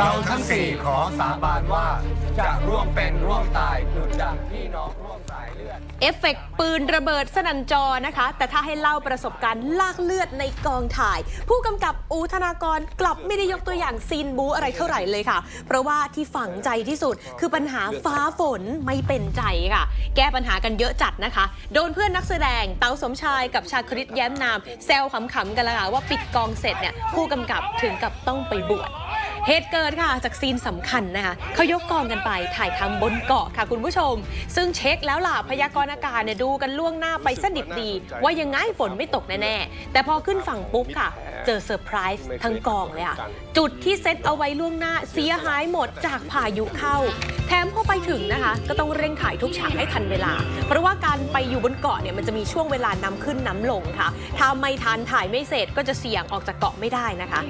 เราทั้งสี่ขอสาบานว่าจะร่วมเป็นร่วมตายดุจดังพี่น้องร่วมสายเลือด เอฟเฟกต์ปืนระเบิดสนันจอนะคะ แต่ถ้าให้เล่าประสบการณ์ลากเลือดในกองถ่าย ผู้กำกับอูธนากรกลับไม่ได้ยกตัวอย่างซีนบูอะไรเท่าไหร่เลยค่ะ เพราะว่าที่ฝังใจที่สุดคือปัญหาฟ้าฝนไม่เป็นใจค่ะ แก้ปัญหากันเยอะจัดนะคะ โดนเพื่อนนักแสดงเต๋าสมชายกับชาคริตแย้มนามแซวขำๆกันละค่ะว่าปิดกองเสร็จเนี่ยผู้กำกับถึงกับต้องไปบวช เหตุเกิดค่ะจากซีนสำคัญนะคะเขายกกองกันไปถ่ายทำบนเกาะค่ะคุณผู้ชม ซึ่งเช็คแล้วล่ะพยากรณ์อากาศเนี่ยดูกันล่วงหน้าไปสนิทดี ว่ายังไงฝนไม่ตกแน่ๆ แต่พอขึ้นฝั่งปุ๊บค่ะ เจอเซอร์ไพรส์ทั้งกองเลยค่ะ จุดที่เซตเอาไว้ล่วงหน้าเสียหายหมดจากพายุเข้า แถมพอไปถึงนะคะ ก็ต้องเร่งถ่ายทุกฉากให้ทันเวลา เพราะว่าการไปอยู่บนเกาะเนี่ยมันจะมีช่วงเวลานำขึ้นน้ำลงค่ะถ้าไม่ทันถ่ายไม่เสร็จก็จะเสี่ยงออกจากเกาะไม่ได้นะคะ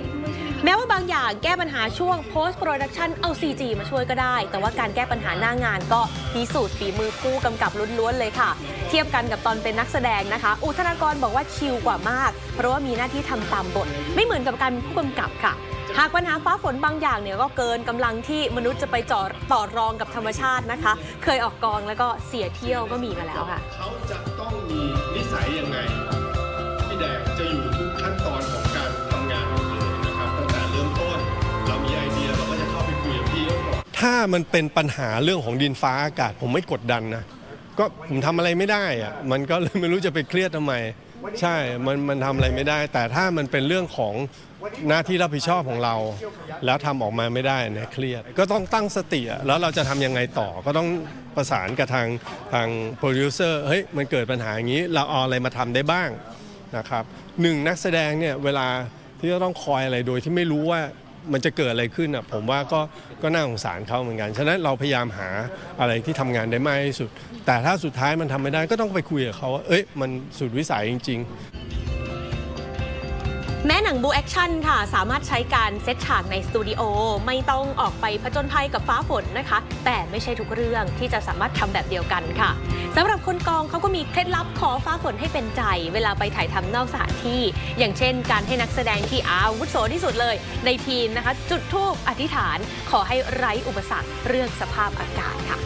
แม้ว่าบางอย่างแก้ปัญหาช่วง post production เอา CG มาช่วยก็ได้ แต่ว่าการแก้ปัญหาหน้างานก็พิสูจน์ฝีมือผู้กำกับล้วนๆเลยค่ะ เทียบกันกับตอนเป็นนักแสดงนะคะ อุทนากรบอกว่าชิลกว่ามาก เพราะว่ามีหน้าที่ทำตามบท ไม่เหมือนกับการเป็นผู้กำกับค่ะหากปัญหาฟ้าฝนบางอย่างเนี่ยก็เกินกำลังที่มนุษย์จะไปจ่อต่อรองกับธรรมชาตินะคะ เคยออกกองแล้วก็เสียเที่ยวก็มีมาแล้วค่ะ เขาจะต้องมีนิสัยยังไง ถ้ามันเป็นปัญหาเรื่องของดินฟ้าอากาศ ผมไม่กดดันนะก็ผมทำอะไรไม่ได้อะมันก็เลยไม่รู้จะไปเครียดทำไม ใช่มันมันทำอะไรไม่ได้ แต่ถ้ามันเป็นเรื่องของหน้าที่รับผิดชอบของเรา แล้วทำออกมาไม่ได้เนี่ยเครียด ก็ต้องตั้งสติอะแล้วเราจะทำยังไงต่อก็ต้องประสานกับทางทางโปรดิวเซอร์เฮ้ยมันเกิดปัญหาอย่างนี้ เราเอาอะไรมาทำได้บ้างนะครับหนึ่งนักแสดงเนี่ยเวลาที่จะต้องคอยอะไรโดยที่ไม่รู้ว่า มันจะเกิดอะไรขึ้นอะผมว่าก็ก็น่าสงสารเขาเหมือนกันฉะนั้นเราพยายามหาอะไรที่ทำงานได้มากที่สุด แต่ถ้าสุดท้ายมันทำไม่ได้ก็ต้องไปคุยกับเขาว่าเอ้ยมันสุดวิสัยจริง ๆ แม้หนังบูแอคชั่นค่ะ สามารถใช้การเซตฉากในสตูดิโอไม่ต้องออกไปผจญภัยกับฟ้าฝนนะคะ แต่ไม่ใช่ทุกเรื่องที่จะสามารถทำแบบเดียวกันค่ะสำหรับคนกองเขาก็มีเคล็ดลับขอฟ้าฝนให้เป็นใจ เวลาไปถ่ายทำนอกสถานที่ อย่างเช่น การให้นักแสดงที่อาวุโสที่สุดเลย ในทีมนะคะ จุดธูปอธิษฐาน ขอให้ไร้อุปสรรคเรื่องสภาพอากาศค่ะ